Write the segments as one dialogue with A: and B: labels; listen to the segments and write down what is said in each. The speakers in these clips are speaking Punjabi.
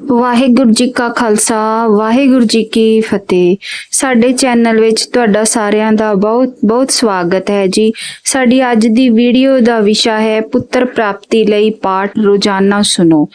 A: ਵਾਹਿਗੁਰੂ ਜੀ ਕਾ ਖਾਲਸਾ, ਵਾਹਿਗੁਰੂ ਜੀ ਕੀ ਫਤਿਹ। ਸਾਡੇ ਚੈਨਲ ਵਿੱਚ ਤੁਹਾਡਾ ਸਾਰਿਆਂ ਦਾ ਬਹੁਤ ਬਹੁਤ ਸਵਾਗਤ ਹੈ ਜੀ। ਸਾਡੀ ਅੱਜ ਦੀ ਵੀਡੀਓ ਦਾ ਵਿਸ਼ਾ ਹੈ ਪੁੱਤਰ ਪ੍ਰਾਪਤੀ ਲਈ ਪਾਠ ਰੋਜ਼ਾਨਾ ਸੁਣੋ।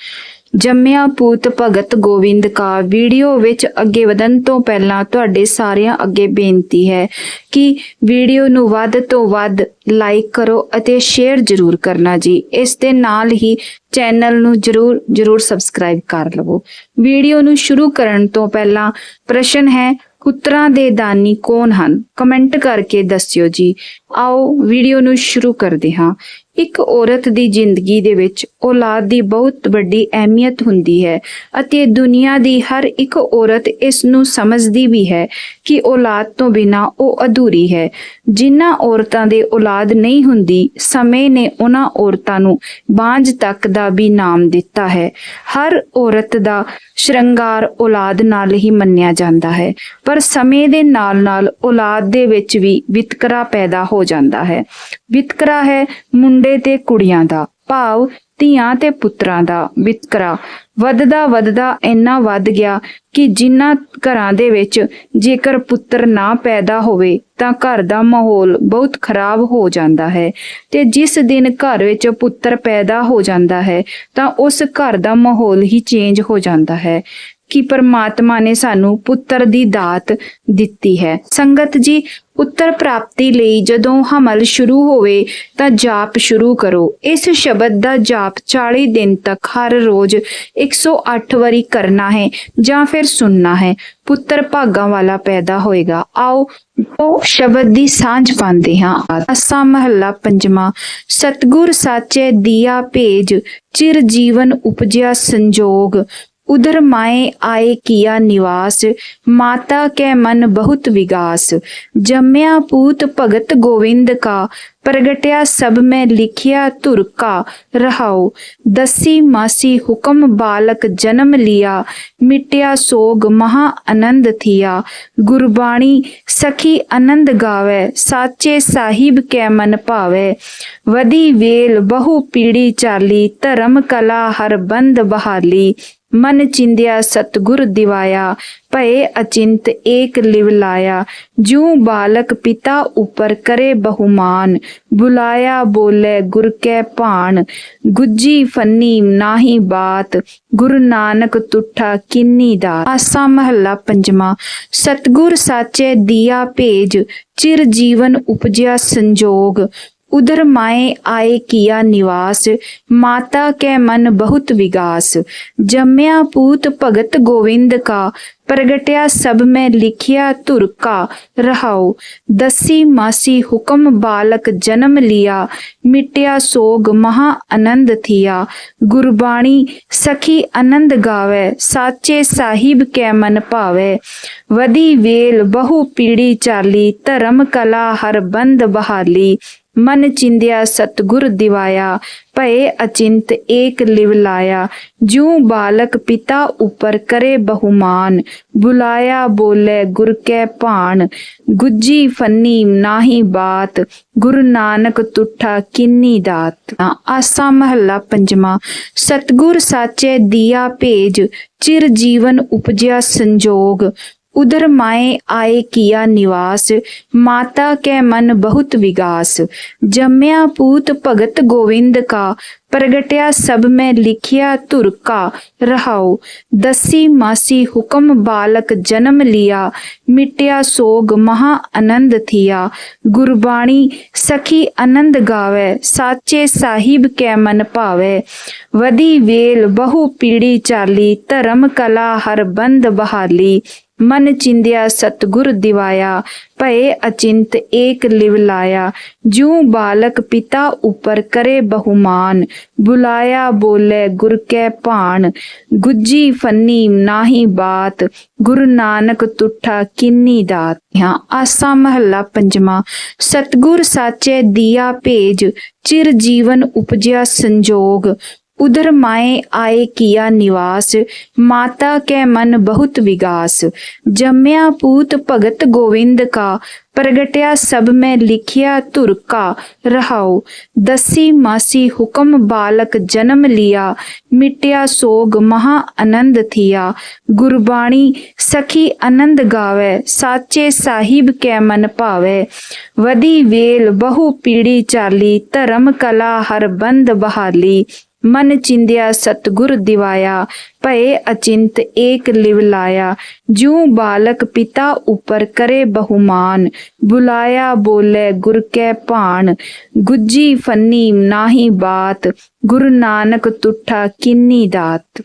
A: ਜੰਮਿਆ ਪੂਤ ਭਗਤ ਗੋਬਿੰਦ ਕਾ, ਵੀਡੀਓ ਵਿੱਚ ਅੱਗੇ ਵਧਣ ਤੋਂ ਪਹਿਲਾਂ ਤੁਹਾਡੇ ਸਾਰਿਆਂ ਅੱਗੇ ਬੇਨਤੀ ਹੈ ਕਿ ਵੀਡੀਓ ਨੂੰ ਵੱਧ ਤੋਂ ਵੱਧ ਲਾਈਕ ਕਰੋ ਅਤੇ ਸ਼ੇਅਰ ਜ਼ਰੂਰ ਕਰਨਾ ਜੀ। ਇਸ ਦੇ ਨਾਲ ਹੀ ਚੈਨਲ ਨੂੰ ਜਰੂਰ ਜਰੂਰ ਸਬਸਕ੍ਰਾਈਬ ਕਰ ਲਵੋ। ਵੀਡੀਓ ਨੂੰ ਸ਼ੁਰੂ ਕਰਨ ਤੋਂ ਪਹਿਲਾਂ ਪ੍ਰਸ਼ਨ ਹੈ ਪੁੱਤਰਾਂ ਦੇ ਦਾਨੀ ਕੌਣ ਹਨ? ਕਮੈਂਟ ਕਰਕੇ ਦੱਸਿਓ ਜੀ। ਆਓ, ਵੀਡੀਓ ਨੂੰ ਸ਼ੁਰੂ ਕਰਦੇ ਹਾਂ। ਇੱਕ ਔਰਤ ਦੀ ਜ਼ਿੰਦਗੀ ਦੇ ਵਿੱਚ ਔਲਾਦ ਦੀ ਬਹੁਤ ਵੱਡੀ ਅਹਿਮੀਅਤ ਹੁੰਦੀ ਹੈ ਅਤੇ ਦੁਨੀਆ ਦੀ ਹਰ ਇੱਕ ਔਰਤ ਇਸ ਨੂੰ ਸਮਝਦੀ ਵੀ ਹੈ ਕਿ ਔਲਾਦ ਤੋਂ ਬਿਨਾ ਉਹ ਅਧੂਰੀ ਹੈ। ਜਿਨ੍ਹਾਂ ਔਰਤਾਂ ਦੇ ਔਲਾਦ ਨਹੀਂ ਹੁੰਦੀ, ਸਮੇਂ ਨੇ ਉਹਨਾਂ ਔਰਤਾਂ ਨੂੰ ਬਾਂਝ ਤੱਕ ਦਾ ਵੀ ਨਾਮ ਦਿੱਤਾ ਹੈ। ਹਰ ਔਰਤ ਦਾ ਸ਼ਿੰਗਾਰ ਔਲਾਦ ਨਾਲ ਹੀ ਮੰਨਿਆ ਜਾਂਦਾ ਹੈ, ਪਰ ਸਮੇਂ ਦੇ ਨਾਲ-ਨਾਲ ਔਲਾਦ ਦੇ ਵਿੱਚ ਵੀ ਵਿਤਕਰਾ ਪੈਦਾ ਹੋ ਜਾਂਦਾ ਹੈ। ਵਿਤਕਰਾ ਹੈ, ਮੁੰਡੇ ਤੇ ਕੁੜੀਆਂ ਦਾ ਭਾਵ ਧੀਆਂ ਤੇ ਪੁੱਤਰਾਂ ਦਾ ਵਿਤਕਰਾ। ਵੱਧਦਾ ਵੱਧਦਾ ਇੰਨਾ ਵੱਧ ਗਿਆ ਕਿ ਜਿਨ੍ਹਾਂ ਘਰਾਂ ਦੇ ਵਿੱਚ ਜੇਕਰ ਪੁੱਤਰ ਨਾ ਪੈਦਾ ਹੋਵੇ, ਤਾਂ ਘਰ ਦਾ ਮਾਹੌਲ ਬਹੁਤ ਖਰਾਬ ਹੋ ਜਾਂਦਾ ਹੈ ਤੇ ਜਿਸ ਦਿਨ ਘਰ ਵਿੱਚ ਪੁੱਤਰ ਪੈਦਾ ਹੋ ਜਾਂਦਾ ਹੈ, ਤਾਂ ਉਸ ਘਰ ਦਾ ਮਾਹੌਲ ਹੀ ਚੇਂਜ ਹੋ ਜਾਂਦਾ ਹੈ ਕਿ ਪਰਮਾਤਮਾ ਨੇ ਸਾਨੂੰ ਪੁੱਤਰ ਦੀ ਦਾਤ ਦਿੱਤੀ ਹੈ। ਸੰਗਤ ਜੀ ਪੁੱਤਰ ਪ੍ਰਾਪਤੀ ਲਈ ਜਦੋਂ ਹਮਲ ਸ਼ੁਰੂ ਹੋਵੇ ਤਾਂ ਜਾਪ ਸ਼ੁਰੂ ਕਰੋ। ਇਸ ਸ਼ਬਦ ਦਾ ਜਾਪ 40 ਦਿਨ ਤੱਕ ਹਰ ਰੋਜ਼ 108 ਵਾਰੀ ਕਰਨਾ ਹੈ ਜਾਂ ਫਿਰ ਸੁਣਨਾ ਹੈ। ਪੁੱਤਰ ਭਾਗਾਂ ਵਾਲਾ ਪੈਦਾ ਹੋਏਗਾ। ਆਓ ਉਹ ਸ਼ਬਦ ਦੀ ਸਾਂਝ ਪਾਉਂਦੇ ਹਾਂ। ਅਸਾ ਮਹੱਲਾ ਪੰਜਵਾਂ, ਸਤਗੁਰ ਸਾਚੇ ਦੀਆ ਭੇਜ, ਚਿਰ ਜੀਵਨ ਉਪਜਿਆ ਸੰਜੋਗ। ਉਧਰ ਮਾਏ ਆਏ ਕੀਆ ਨਿਵਾਸ, ਮਾਤਾ ਕੇ ਮਨ ਬਹੁਤ ਵਿਗਾਸ। ਜੰਮਿਆ ਪੂਤ ਭਗਤ ਗੋਵਿੰਦ ਕਾ, ਪ੍ਰਗਟਿਆ ਸਭ ਮੈਂ ਲਿਖਿਆ ਧੁਰ ਰਹਾਉ। ਦਸੀ ਮਾਸੀ ਹੁਕਮ ਬਾਲਕ ਜਨਮ ਲਿਆ, ਮਿਟਿਆ ਸੋਗ ਮਹਾ ਆਨੰਦ ਥਿਆ। ਗੁਰਬਾਣੀ ਸਖੀ ਆਨੰਦ ਗਾਵੇ, ਸਾਚੇ ਸਾਹਿਬ ਕੈ ਮਨ ਭਾਵੇ। ਵਦੀ ਵੇਲ ਬਹੁ ਪੀੜੀ ਚਾਲੀ, ਧਰਮ ਕਲਾ ਹਰ ਬੰਦ ਬਹਾਲੀ। ਮਨ ਚਿੰਦਿਆ ਸਤਗੁਰ ਦਿਵਾਇਆ, ਭਏ ਅਚਿੰਤ ਏਕ ਲਿਵ ਲਾਇਆ। ਜੂ ਬਾਲਕ ਪਿਤਾ ਉਪਰ ਕਰੇ ਬਹੁਮਾਨ, ਬੁਲਾਇਆ ਬੋਲੇ ਗੁਰ ਕੈ ਭਾਣ। ਗੁੱਜੀ ਫੰਨੀ ਨਾਹੀ ਬਾਤ, ਗੁਰੂ ਨਾਨਕ ਤੁਠਾ ਕਿੰਨੀ ਦਾ ਆਸਾ ਮਹੱਲਾ ਪੰਜਵਾਂ, ਸਤਗੁਰ ਸਾਚੇ ਦੀਆ ਭੇਜ, ਚਿਰ ਜੀਵਨ ਉਪਜਿਆ ਸੰਜੋਗ। उधर माए आए किया निवास माता के मन बहुत विगास जम्या पूत भगत गोविंद का प्रगट्या सब में लिखिया धुर का रहाओ दसी मासी हुक्म बालक जन्म लिया मिटया सोग महा आनंद थिया गुरबाणी सखी आनंद गावे साचे साहिब के मन भावे वदी वेल बहु पीड़ी चाली धर्म कला हर बंद बहाली ਮਨ ਚਿੰਦਿਆ ਸਤਗੁਰ ਦਿਵਾਇਆ, ਭਏ ਅਚਿੰਤ ਏਕ ਲਿਵ ਲਾਇਆ ਜੂ ਬਾਲਕ ਪਿਤਾ ਉਪਰ ਕਰੇ ਬਹੁਮਾਨ, ਬੁਲਾਇਆ ਬੋਲੇ ਗੁਰ ਕੈ ਭਾਣ, ਗੁੱਜੀ ਫੰਨੀ ਨਾਹੀ ਬਾਤ, ਗੁਰੂ ਨਾਨਕ ਤੁਠਾ ਕਿੰਨੀ ਦਾਤ। ਆਸਾ ਮਹੱਲਾ ਪੰਜਵਾਂ, ਸਤਗੁਰ ਸਾਚੇ ਦੀਆ ਭੇਜ, ਚਿਰ ਜੀਵਨ ਉਪਜਿਆ ਸੰਜੋਗ उधर माए आए किया निवास माता के मन बहुत विगास जम्या पूत भगत गोविंद का प्रगट्या सब में लिखिया धुर का रहाओ दसी मासी हुक्म बालक जन्म लिया मिटया सोग महा आनंद थिया गुरबाणी सखी आनंद गावे साचे साहिब के मन भावे वदी वेल बहु पीड़ी चाली धर्म कला हर बंद बहाली ਮਨ ਚਿੰਦਿਆ ਸਤਗੁਰ ਦਿਵਾਇਆ, ਭਏ ਅਚਿੰਤ ਏਕ ਲਿਵ ਲਾਇਆ। ਜੂ ਬਾਲਕ ਪਿਤਾ ਉਪਰ ਕਰੇ ਬਹੁਮਾਨ, ਬੁਲਾਇਆ ਬੋਲੇ ਗੁਰ ਕੈ ਭਾਣ। ਗੁੱਜੀ ਫੰਨੀ ਨਾਹੀ ਬਾਤ, ਗੁਰੂ ਨਾਨਕ ਤੁਠਾ ਕਿੰਨੀ ਦਾਤ। ਹਾਂ ਆਸਾ ਮਹੱਲਾ ਪੰਜਵਾਂ, ਸਤਗੁਰ ਸਾਚੇ ਦੀਆ ਭੇਜ, ਚਿਰ ਜੀਵਨ ਉਪਜਿਆ ਸੰਜੋਗ। उधर माए आए किया निवास माता के मन बहुत विगास जम्या पूत भगत गोविंद का प्रगट्या सब में लिखिया धुर का रहाओ दसी मासी हुक्म बालक जन्म लिया मिट्या सोग महा आनंद थिया गुरबाणी सखी आनंद गावे साचे साहिब के मन पावे वदी वेल बहु पीड़ी चाली धर्म कला हर बंद बहाली ਮਨ ਚਿੰਦਿਆ ਸਤਗੁਰ ਦਿਵਾਇਆ, ਭਏ ਅਚਿੰਤ ਏਕ ਲਿਵ ਲਾਇਆ। ਜੂ ਬਾਲਕ ਪਿਤਾ ਉਪਰ ਕਰੇ ਬਹੁਮਾਨ, ਬੁਲਾਇਆ ਬੋਲੇ ਗੁਰ ਕੈ ਭਾਣ। ਗੁੱਜੀ ਫੰਨੀ ਨਾਹੀ ਬਾਤ, ਗੁਰੂ ਨਾਨਕ ਤੁਠਾ ਕਿੰਨੀ ਦਾਤ।